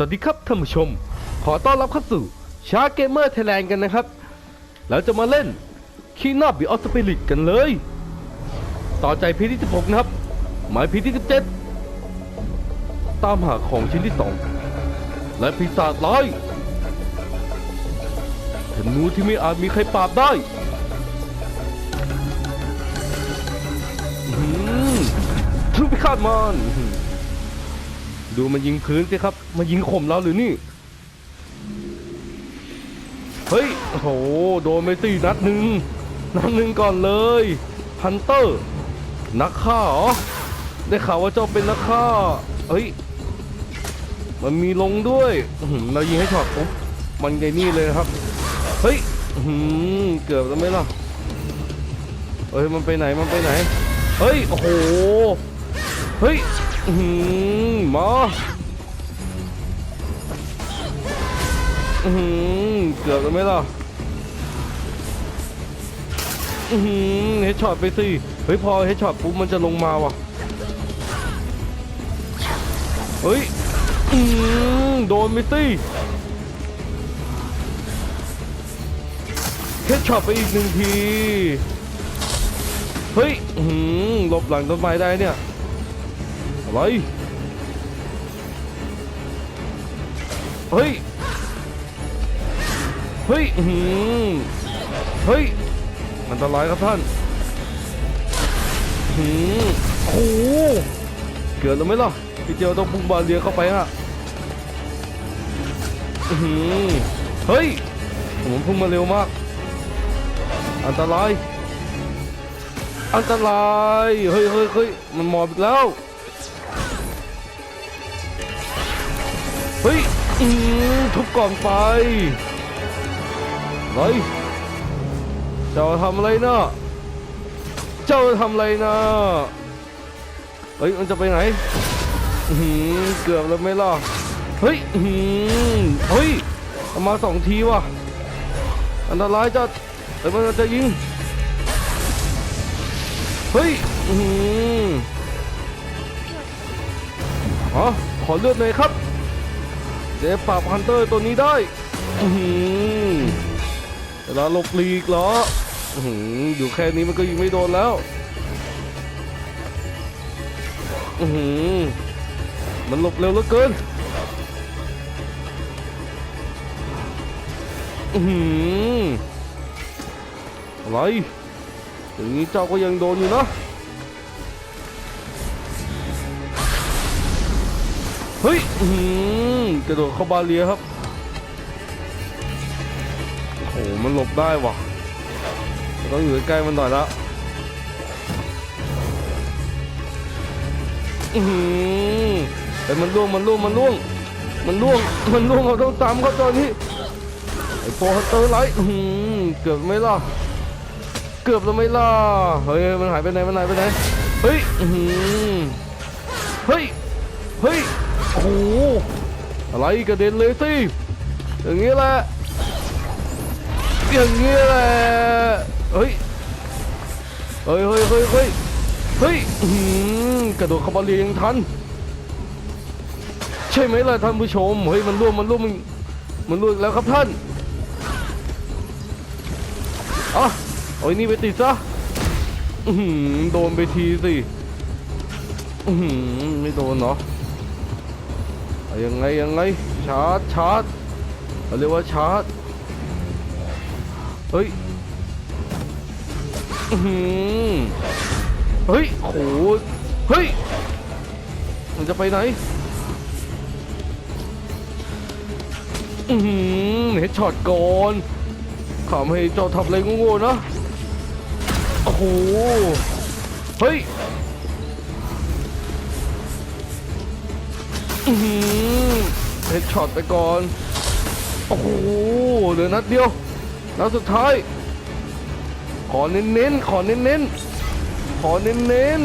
วัสดีครับท่านผู้ชม ขอต้อนรับเข้าสู่ชาร์เกมเมอร์ไทยแลนด์กันนะครับแล้วจะมาเล่นคีนอบบิออสเปิริตกันเลย ต่อใจพีที่ 16 นะครับ หมายพีที่ 17 ตามหาของชิ้นที่ 2 และปีศาจร้ายธนูที่ไม่อาจมีใครปราบได้ทุบพิฆาตมัน ดูมันยิงพื้นสิครับ มันยิงข่มเราหรือนี่ เฮ้ย โอ้โห โดนไปสี่นัดหนึ่งนัดหนึ่งก่อนเลยฮันเตอร์ นักฆ่าเหรอ ได้ข่าวว่าเจ้าเป็นนักฆ่า เฮ้ย มันมีลงด้วย เรายิงให้ช็อตปุ๊บ มันไงนี่เลยครับ เฮ้ยเกือบแล้วไหมล่ะ เฮ้ย มันไปไหน มันไปไหน เฮ้ย โอ้โห เฮ้ย อื้อหือมาอื้อหือเกือบแล้วไหมล่ะอือหือเฮดช็อตไปสิเฮ้ยพอเฮดช็อตปุ๊บมันจะลงมาว่ะเฮ้ยอืมโดนไปสิเฮดช็อตไปอีกหนึ่งที เฮ้ย อืมหลบหลังต้นไม้ได้เนี่ย อะไรเฮ้ย เฮ้ยอืมเฮ้ยอันตรายครับท่านหืมโอ้โหเกิดแล้วไหมล่ะ พี่เจียวต้องพุ่งบาเลียเข้าไปฮะอือหือเฮ้ย ผมพุ่งมาเร็วมาก อันตราย อันตราย เฮ้ยเฮ้ยเฮ้ยมันหมอบอีกแล้ว อืมทุบก่อนไปเฮ้ยเจ้าทำอะไรนะเจ้าทำอะไรนะเฮ้ยมันจะไปไหนหือเกือบแล้วไหมล่ะเฮ้ยหือเฮ้ยมาสองทีว่ะอันตรายจัดแต่มันจะยิงเฮ้ยอื้อหืออ๋อขอเลือดหน่อยครับ เดี๋ยวปราบฮันเตอร์ตัวนี้ได้อื้อหือเวลาหลบหลีกเหรออื้อยู่แค่นี้มันก็ยิงไม่โดนแล้วอือหือมันหลบเร็วเหลือเกินอือหืออะไรอย่างนี้เจ้าก็ยังโดนอยู่นะ เฮ้ยอื้อหือกระโดดเข้าบาเลียครับ โอ้โห มันหลบได้ว่ะต้องอยู่ใกล้มันหน่อยละอือหือแต่มันล่วง มันล่วง มันล่วง มันล่วง มันล่วงเราต้องตามเขาตอนนี้ ไอ้โปรเตอร์ไลท์อื้อหือเกือบไม่ล่ะ เกือบแล้วไม่ล่ะ เฮ้ย มันหายไปไหน มันหายไปไหน เฮ้ยอื้อหือเฮ้ย เฮ้ย โอ้โหอะไรกระเด็นเลยสิอย่างนี้แหละอย่างนี้แหละเฮ้ยเฮ้ยเฮ้ยเฮ้ยเฮ้ยเฮ้ยกระโดดเข้าบาเรียยังทัน ใช่ไหมล่ะท่านผู้ชมเฮ้ยมันร่วงมันร่วงมันมันร่วงแล้วครับท่านอะเอาไอ้นี่ไปติดซะโดนไปทีสิไม่โดนเหรอเอา ยังไงยังไงชาร์จชาร์จเขาเรียกว่าชาร์จเฮ้ยอือเฮ้ยโหเฮ้ยมันจะไปไหนอือเฮดช็อตก่อนขำให้เจ้าทำอะไรโง่ๆนะโอ้โหเฮ้ย อือหือเฮดช็อตไปก่อน โอ้โห เหลือนัดเดียว นัดสุดท้าย ขอเน้นๆ ขอเน้นๆ ขอเน้น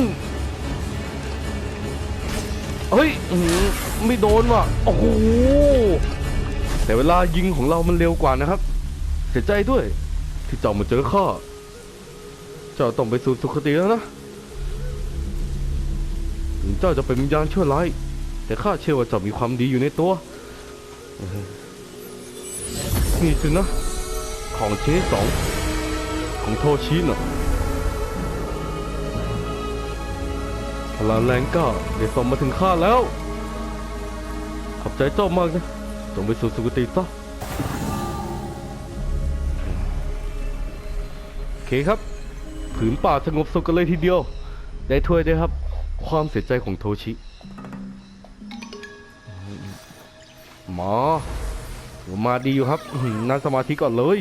ๆ เฮ้ยอื้อหือไม่โดนว่ะ โอ้โห แต่เวลายิงของเรามันเร็วกว่านะครับ เสียใจด้วย ที่เจ้ามาเจอข้า เจ้าต้องไปสู่สุคติแล้วนะ ถึงเจ้าจะเป็นวิญญาณชั่วร้าย แต่ข้าเชื่อว่าเจ้ามีความดีอยู่ในตัว นี่สินะ ของเชสอง ของโทชินาะพลังแรงกล้าได้ส่งมาถึงข้าแล้ว ขอบใจเจ้ามากนะจงไปสู่สุคติซะโอเคครับ ผืนป่าสงบสุขกันเลยทีเดียว ได้ถ้วยด้วยครับ ความเสียใจของโทชิ มอถือว่ามาดีอยู่ครับนั่งสมาธิก่อนเลย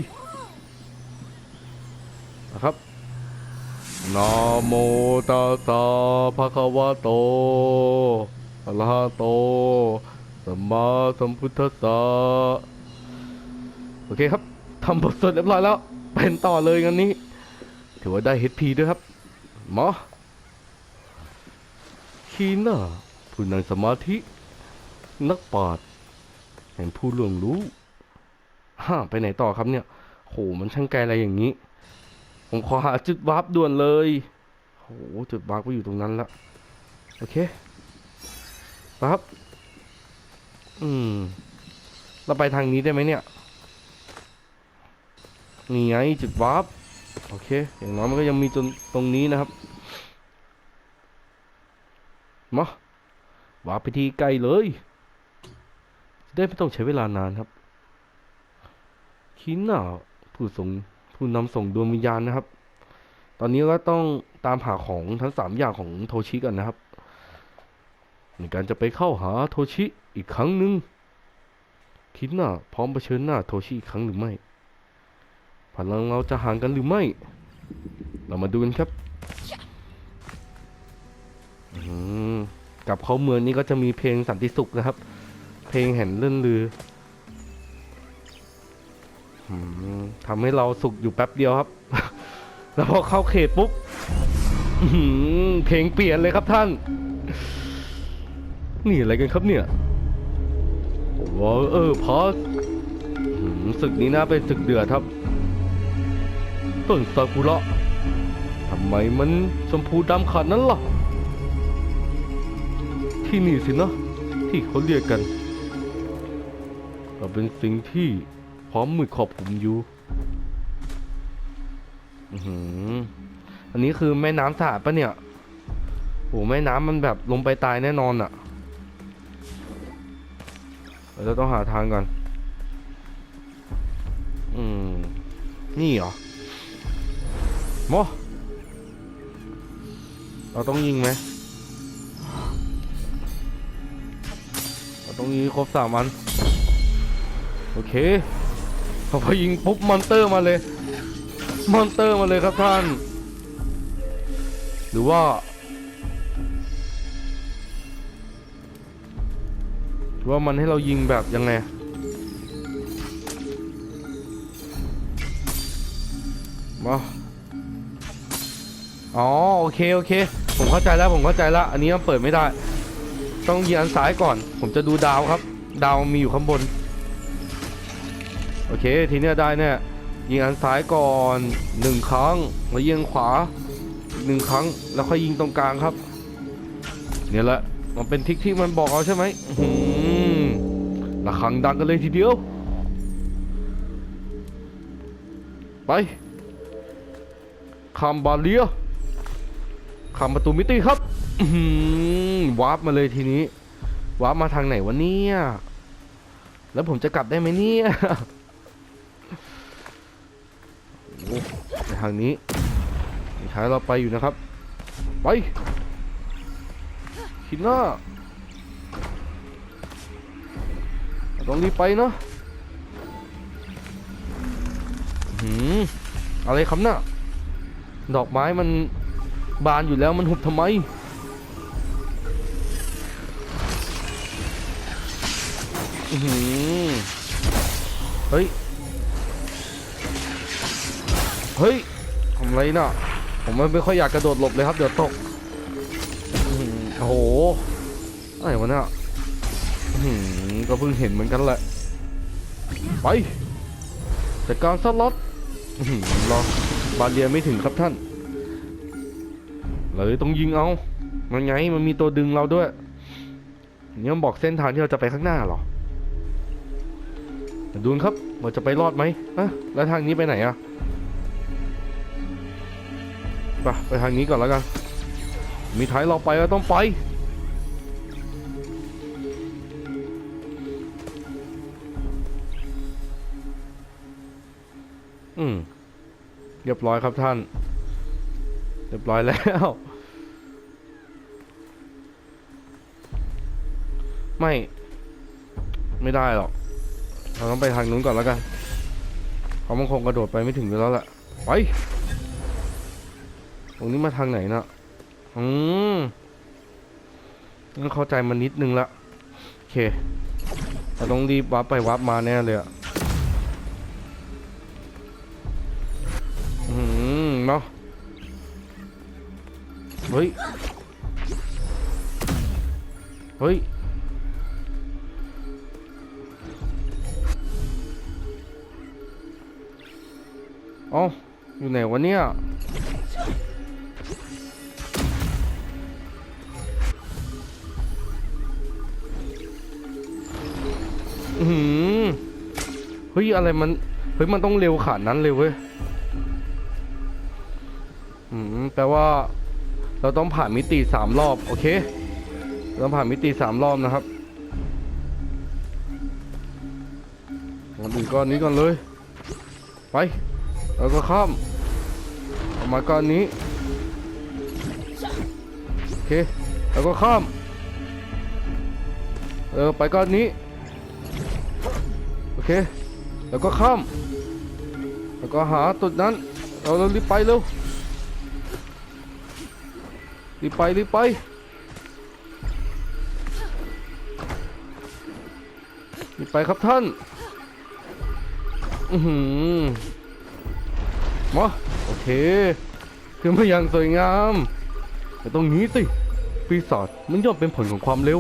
นะครับนะโมตัสสะภะคะวะโตอะระหะโตสัมมาสัมพุทธัสสะโอเคครับทำบทสวดเรียบร้อยแล้ว เป็นต่อเลยงันนี้ ถือว่าได้ HP ด้วยครับหมอคีน่าผู้นั่งสมาธิ นักปราชญ์ แห่งผู้ล่วงรู้ฮ่าไปไหนต่อครับเนี่ยโหมันช่างไกลอะไรอย่างนี้ ผมขอหาจุดวาร์ปด่วนเลยโหจุดวาร์ปก็อยู่ตรงนั้นละโอเคครับอืมเราไปทางนี้ได้ไหมเนี่ยนี่ไงจุดวาร์ปโอเค อย่างน้อยมันก็ยังมีจนตรงนี้นะครับมาวาร์ปไปที่ใกล้เลย ได้ไม่ต้องใช้เวลานานครับคินน่ะผู้ส่งผู้นำส่งดวงวิญญาณนะครับ ตอนนี้ก็ต้องตามหาของทั้งสามอย่างของโทชิกันนะครับ ในการจะไปเข้าหาโทชิอีกครั้งหนึ่งคิดน่ะพร้อมเผชิญหน้าโทชิอีกครั้งหรือไม่พลังเราจะห่างกันหรือไม่ เรามาดูกันครับกลับเข้าเมืองนี้ก็จะมีเพลงสันติสุขนะครับ ลงแห่งเลื่อนลือทำให้เราสุขอยู่แป๊บเดียวครับ แล้วพอเข้าเขตปุ๊บเพลงเปลี่ยนเลยครับท่าน นี่อะไรกันครับเนี่ยวอเออพอสศึกนี้น่าเป็นศึกเดือดครับ ต้นซากุระทำไมมันชมพูดำขาดนั้นล่ะ ที่นี่สินะที่เขาเรียกกัน เป็นสิ่งที่พร้อมมือขอบผมอยู่อันนี้คือแม่น้ำสะอาดปะเนี่ย โอ้แม่น้ำมันแบบลงไปตายแน่นอนอะ่ะเราต้องหาทางก่อน อืม นี่เหรอโมเราต้องยิงไหมเราต้องยิงครบสามอัน โอเคพอยิงปุ๊บมอนเตอร์มาเลย มอนเตอร์มาเลยครับท่าน หรือว่าหรือว่ามันให้เรายิงแบบยังไงมาอ๋อโอเคโอเค ผมเข้าใจแล้วผมเข้าใจแล้ว อันนี้มันเปิดไม่ได้ ต้องยิงอันซ้ายก่อน ผมจะดูดาวครับ ดาวมีอยู่ข้างบน โอเค ทีเนี้ยได้เนี่ยยิงอันซ้ายก่อนหนึ่งครั้งแล้วยิงขวาหนึ่งครั้งแล้วค่อยยิงตรงกลางครับ เนี่ยแหละมันเป็นทิกที่มันบอกเอาใช่ไหมอื้อหือระฆังดังกันเลยทีเดียว ไปคำบาเลียคำประตูมิติครับหือวาร์ปมาเลยทีนี้วาร์ปมาทางไหนวะเนี่ย แล้วผมจะกลับได้ไหมเนี่ย โอ้ไปทางนี้ท้ายเราไปอยู่นะครับ ไปคิดหน้าต้องรีบไปเนาะหืมอะไรครับน่ะดอกไม้มันบานอยู่แล้วมันหุบทำไมหือเฮ้ย เฮ้ยทำไรน่ะ ผมไม่ค่อยอยากกระโดดหลบเลยครับ เดี๋ยวตกโอ้โหอะไรวะเนี่ยก็เพิ่งเห็นเหมือนกันแหละ ไปจัดการสล็อตรอบาเรียไม่ถึงครับท่านเลยต้องยิงเอา มันไง มันมีตัวดึงเราด้วยนี่มันบอกเส้นทางที่เราจะไปข้างหน้าหรอดูนครับว่าจะไปรอดไหมอะแล้วทางนี้ไปไหนอะ ไปไปทางนี้ก่อนแล้วกัน มีท้ายเราไปก็ต้องไปอืมเรียบร้อยครับท่าน เรียบร้อยแล้ว ไม่ ไม่ได้หรอก เราต้องไปทางนู้นก่อนแล้วกัน เขามันคงกระโดดไปไม่ถึงอยู่แล้วแหละไป ตรงนี้มาทางไหนเนาะอืมต้องเข้าใจมันนิดนึงละโอเคเราต้องรีบวับไปวับมาแน่เลยอะอืมเนาะเฮ้ย เฮ้ยเอ้าอยู่ไหนวะเนี่ย หือเฮ้ยอะไรมัน เฮ้ยมันต้องเร็วขนาดนั้นเลยเว้ยอืมแปลว่าเราต้องผ่านมิติสามรอบโอเคเราต้องผ่านมิติสามรอบนะครับมาดูก้อนนี้ก่อนเลย ไปแล้วก็ข้ามออกมาก้อนนี้โอเคแล้วก็ข้ามเออไปก้อนนี้ เค แล้วก็ข้าม แล้วก็หาจุดนั้น เราเรารีบไปเร็ว รีบไปรีบไป รีบไปครับท่าน อือหือมาโอเคขึ้นมาอย่างสวยงาม แต่ตรงนี้สิ ปีศาจมันย่อมเป็นผลของความเร็ว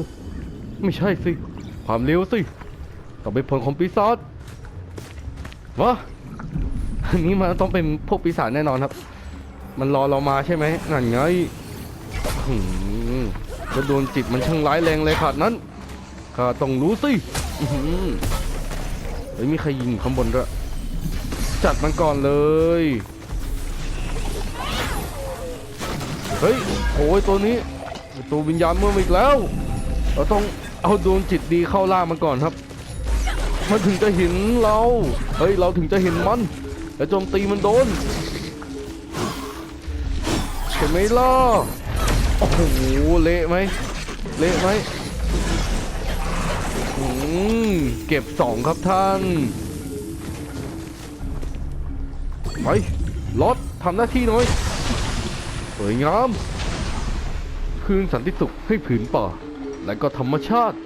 ไม่ใช่สิ ความเร็วสิ ต้องเป็นผลของปีศาจวะอันนี้มันต้องเป็นพวกปีศาจแน่นอนครับ มันรอเรามาใช่ไหมนั่นไงหืมจะโดนจิตมันช่างร้ายแรงเลยขาดนั้นข้าต้องรู้สิเฮ้ยมีใครยิงข้างบนด้วยจัดมันก่อนเลย เฮ้ยโอ้ยตัวนี้ตัววิญญาณเมื่อมอีกแล้ว เราต้องเอาดวงจิตดีเข้าล่ามันก่อนครับ มันถึงจะเห็นเรา เฮ้ย เราถึงจะเห็นมัน แล้วโจมตีมันโดนเห็นไหมล่ะ โอ้โห เละไหม เละไหมอืมเก็บสองครับท่าน ไปรถทำหน้าที่หน่อยสวยงาม คืนสันติสุขให้ผืนป่า และก็ธรรมชาติ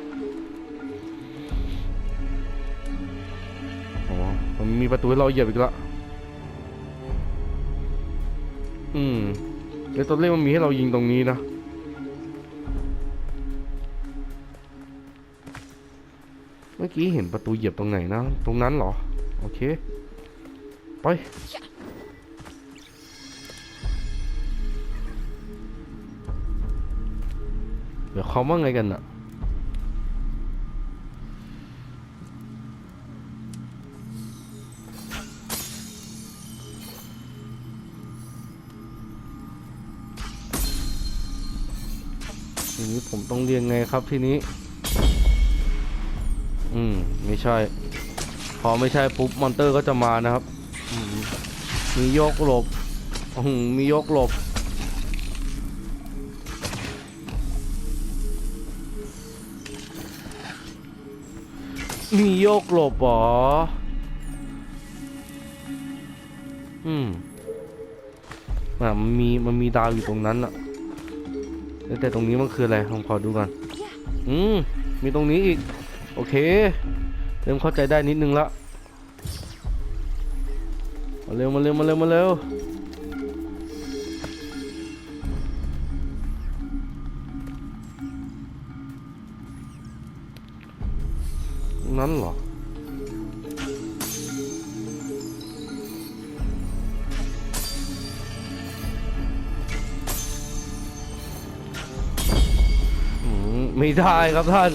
มีประตูให้เราเหยียบอีกละอืมเดี๋ยวตอนแรกมันมีให้เรายิงตรงนี้นะเมื่อกี้เห็นประตูเหยียบตรงไหนนะ ตรงนั้นเหรอ โอเค ไป เดี๋ยวเขาว่าไงกันอะ ทีนี้ผมต้องเรียงไงครับทีนี้ อืม ไม่ใช่ พอไม่ใช่ปุ๊บมอนเตอร์ก็จะมานะครับมมีโยกหลบอืมมีโยกหลบ มีโยกหลบหรอ อืมมันมีมันมีดาวอยู่ตรงนั้นอะ แต่ตรงนี้มันคืออะไรลองขอดูก่อน อืม มีตรงนี้อีก โอเค เริ่มเข้าใจได้นิดนึงละ มาเร็ว มาเร็ว มาเร็ว มาเร็วตรงนั้นเหรอ ไม่ได้ครับท่าน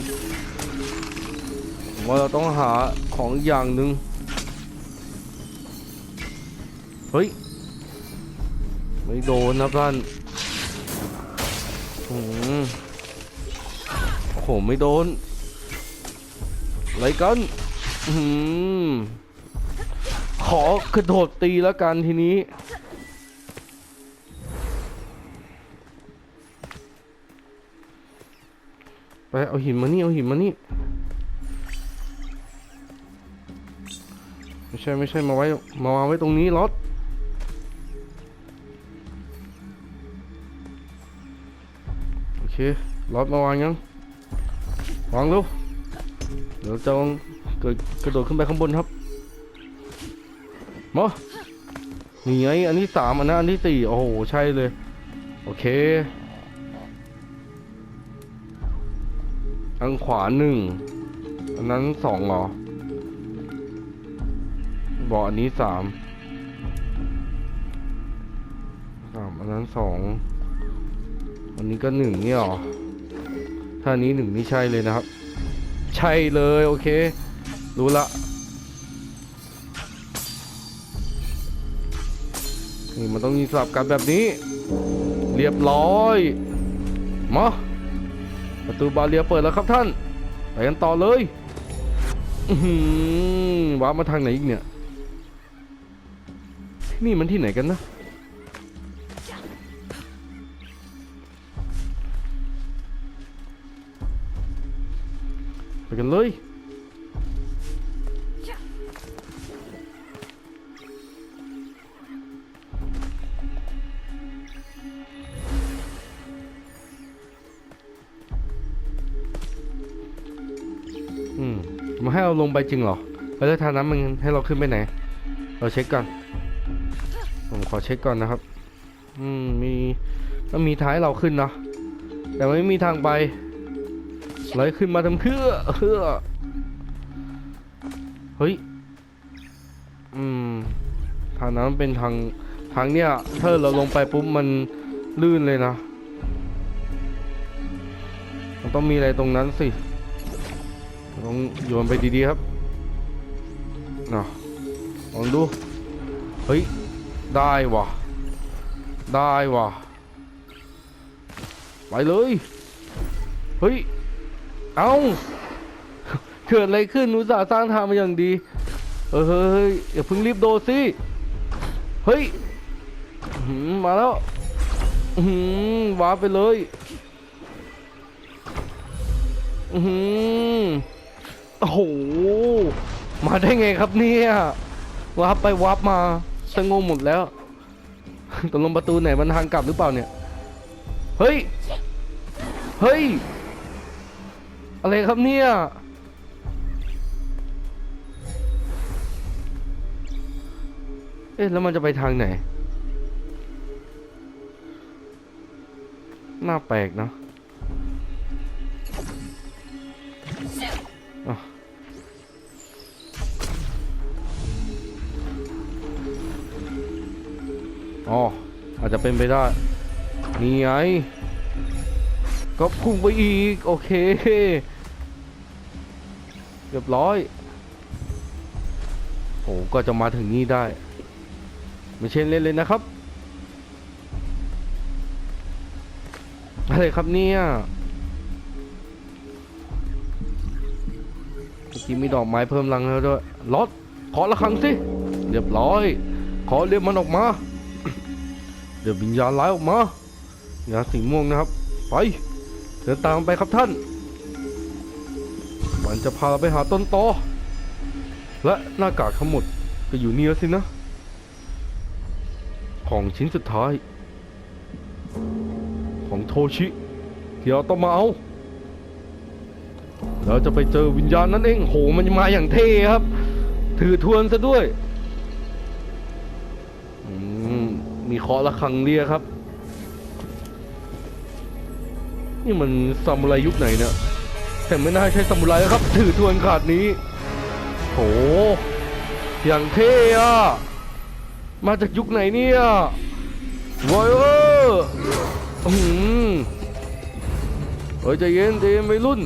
ผมว่าเราต้องหาของอีกอย่างหนึ่งเฮ้ย ไม่โดนนะท่านอืมโอ้โหไม่โดนอะไรกันอืมขอกระโดดตีแล้วกันทีนี้ ไปเอาหินมานี่เอาหินมานี่ไม่ใช่ไม่ใช่มาไว้มาวางไว้ตรงนี้รถโอเครถมาวางยังวางลูกเดี๋ยวจะลองเกิดกระโดดขึ้นไปข้างบนครับมานี่ไงอันที่สามอันนั้นอันที่สี่โอ้โหใช่เลย โอเค อันขวาหนึ่งอันนั้นสองเหรอบอกอันนี้สามสามอันนั้นสองอันนี้ก็หนึ่งนี่เหรอถ้านนี้หนึ่งนี่ใช่เลยนะครับ ใช่เลยโอเค รู้ละนี่มันต้องมีสลับกันแบบนี้ เรียบร้อยมา ประตูบาเรียเปิดแล้วครับท่าน ไปกันต่อเลยว้ามาทางไหนอีกเนี่ย นี่มันที่ไหนกันนะ ไปกันเลย มาให้เราลงไปจริงเหรอแล้วทางนั้นมันให้เราขึ้นไปไหน เราเช็คก่อน ผมขอเช็คก่อนนะครับ อืมมีต้องมีท้ายเราขึ้นเนาะ แต่ไม่มีทางไปเลยขึ้นมาทำเพื่อเพื่อเฮ้ย อืม ทางนั้นเป็นทางทางเนี้ยถ้าเราลงไปปุ๊บมันลื่นเลยนะ มันต้องมีอะไรตรงนั้นสิ ต้องโยนไปดีๆครับน่ะลองดู เฮ้ย ได้วะได้วะไปเลย เฮ้ย เอาเกิดอะไรขึ้นอุสาสร้างทางมาอย่างดี เออเฮ้ยอย่าเพิ่งรีบโดสิ เฮ้ยมาแล้วหือว้าไปเลย อือหือ โอ้โห มาได้ไงครับเนี่ยวับไปวับมาสงงหมดแล้วตกลงประตูไหนมันทางกลับหรือเปล่าเนี่ย เฮ้ย เฮ้ย อะไรครับเนี่ย เอ๊ะแล้วมันจะไปทางไหน น่าแปลกเนอะอะ อ๋ออาจจะเป็นไปได้ นี่ไง ก็พุ่งไปอีก โอเค เรียบร้อยโอ้ก็จะมาถึงนี่ได้ ไม่ใช่นเล่นเลยนะครับ อะไรครับเนี่ยกี้มีดอกไม้เพิ่มรังแล้วด้วยล็อตขอละครังสิ เรียบร้อย ขอเรียกมันออกมา เดี๋ยววิญญาณร้ายออกมาอย่าสีม่วงนะครับ ไปเดินตามไปครับท่าน มันจะพาเราไปหาต้นตอและหน้ากากทั้งหมดก็อยู่นี่แล้วสินะ ของชิ้นสุดท้าย ของโทชิที่เราต้องมาเอาเราจะไปเจอวิญญาณนั่นเอง โห มันมาอย่างเท่ครับ ถือทวนซะด้วย มีเคาะระฆังเรียกครับ นี่มันซามูไรยุคไหนเนี่ยแต่ไม่น่าใช่ซามูไรแล้วครับ ถือทวนขาดนี้โหอย่างเท่อะมาจากยุคไหนเนี่ยวอยเอออืมเฮ้ยใจเย็นใจเย็นวัยรุ่น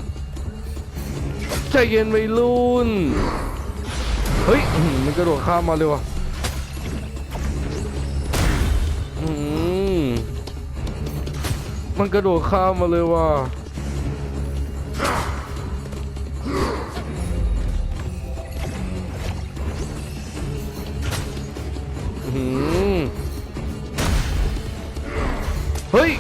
ใจเย็นวัยรุ่น เฮ้ยมันกระโดดข้ามมาเลยว่ะ มันกระโดดข้ามมาเลยว่ะเฮ้ย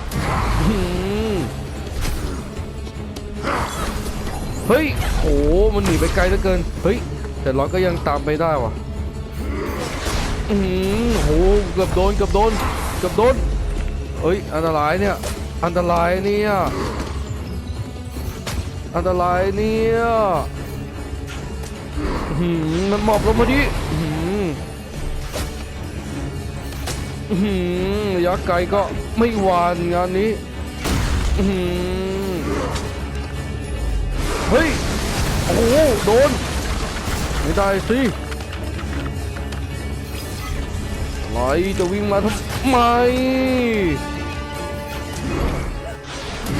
เฮ้ยโอ้มันหนีไปไกลเหลือเกิน เฮ้ย แต่ร้อนก็ยังตามไปได้ว่ะอือหือโห เกือบโดน เกือบโดน เกือบโดน เฮ้ย อันตรายเนี่ย อันตรายเนี่ย อันตรายเนี่ยหืมันหมอบลงมาดิหืออื้อหือระยักษ์ไกลก็ไม่หวานงานนี้หือเฮ้ย โอ้โห โดน ไม่ได้สิอะไรจะวิ่งมาทำไม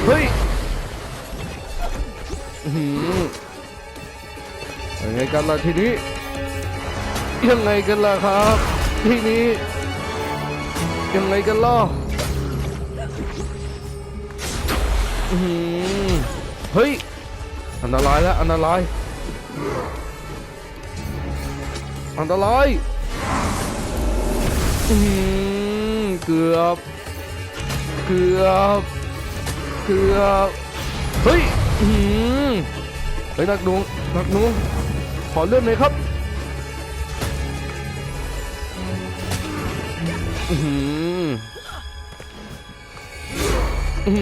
เฮ้ยหือยังไงกันล่ะทีนี้ ยังไงกันล่ะครับ ทีนี้ ยังไงกันล่ะหือเฮ้ย อันตรายแล้วอันตราย อันตรายอืมเกือบ เกือบ เกือเฮ้ยอืมเฮ้ยนักหนูนักหนูขอเลื่อนหน่อยครับอืมอื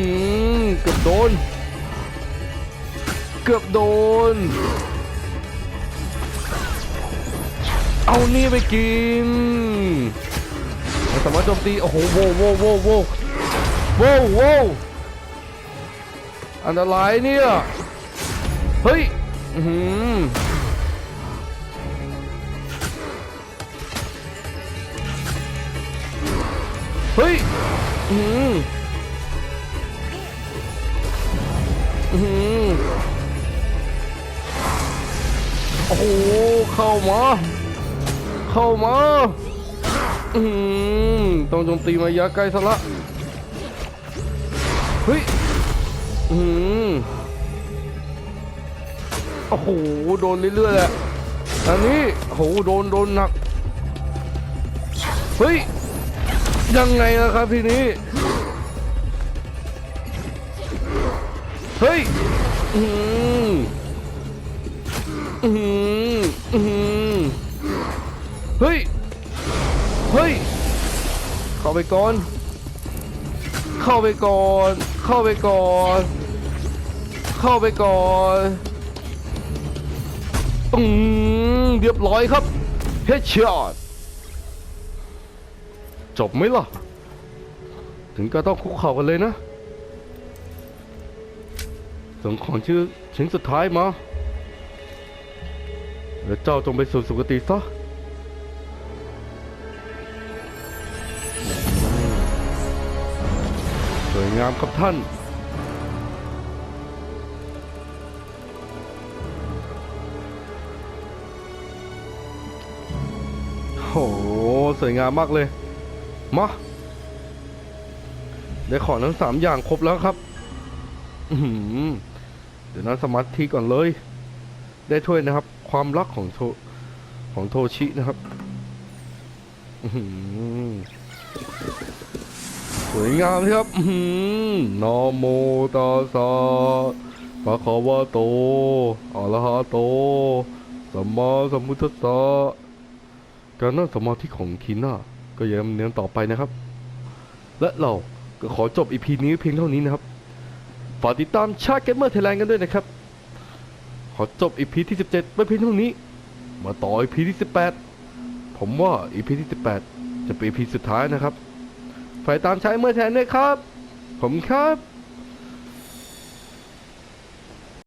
มเกือบโดน เกือบโดน เอานี่ไปกินไม่สามารถโจมตีโอ้โหโว้โว้โว้โว้โว้โว้ อันตรายเนี่ย เฮ้ย อือหือเฮ้ย อือหืออือหือโอ้โห เข้ามา เข้ามา อืมต้องโจมตีมายาใกล้ซะละ เฮ้ย อืมโอ้โห โดนเรื่อยๆแหละอันนี้โอ้โห โดน โดนหนัก เฮ้ย ยังไงล่ะครับทีนี้ เฮ้ย อืมอืมอืมเฮ้ย เฮ้ย เข้าไปก่อน เข้าไปก่อน เข้าไปก่อน เข้าไปก่อนอืมเรียบร้อยครับเฮดช็อตจบไหมล่ะ ถึงก็ต้องคุกเข่ากันเลยนะ ส่งของชื่อชิ้นสุดท้ายมา แล้วเจ้าจงไปสู่สุคติซะ งามครับท่าน โห สวยงามมากเลย มา ได้ของทั้งสามอย่างครบแล้วครับ เดี๋ยวนั้นสมาธิก่อนเลย ได้ถ้วยนะครับ ความรักของโทของโทชินะครับ สวยงามครับอื้อหือนะโมตัสสะภะคะวะโตอะระหะโต สัมมาสัมพุทธัสสะการนั่งสมาธิของคีน่าก็ยังดำเนินต่อไปนะครับ และเราก็ขอจบอีพีนี้เพียงเท่านี้นะครับ ฝากติดตามชาเกมเมอร์ไทยแลนด์กันด้วยนะครับ ขอจบอีพีที่ 17ไว้เพียงเท่านี้ มาต่ออีพีที่ 18 ผมว่าอีพีที่ 18 จะเป็นอีพีสุดท้ายนะครับ ฝากตามใช้เมื่อแทนด้วยครับ ผมครับ